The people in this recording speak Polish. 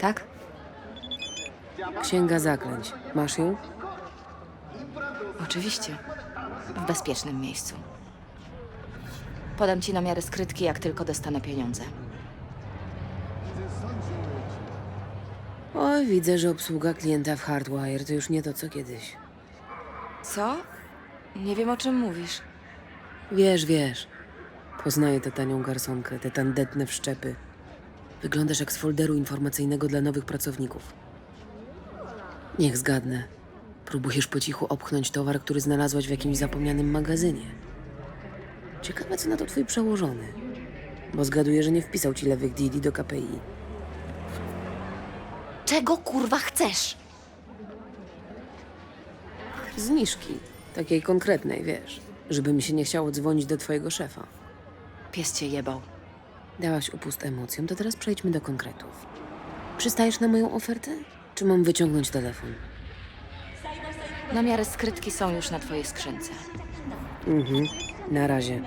Tak? Księga zaklęć. Masz ją? Oczywiście. W bezpiecznym miejscu. Podam ci namiary skrytki, jak tylko dostanę pieniądze. Oj, widzę, że obsługa klienta w Hardwire to już nie to co kiedyś. Co? Nie wiem, o czym mówisz. Wiesz, wiesz. Poznaję tę tanią garsonkę, te tandetne wszczepy. Wyglądasz jak z folderu informacyjnego dla nowych pracowników. Niech zgadnę. Próbujesz po cichu opchnąć towar, który znalazłaś w jakimś zapomnianym magazynie. Ciekawe, co na to twój przełożony. Bo zgaduję, że nie wpisał ci lewych deali do KPI. Czego kurwa chcesz? Zniżki. Takiej konkretnej, wiesz. Żeby mi się nie chciało dzwonić do twojego szefa. Pies cię jebał. Dałaś upust emocjom, to teraz przejdźmy do konkretów. Przystajesz na moją ofertę? Czy mam wyciągnąć telefon? Namiary skrytki są już na twojej skrzynce. Mhm. Na razie.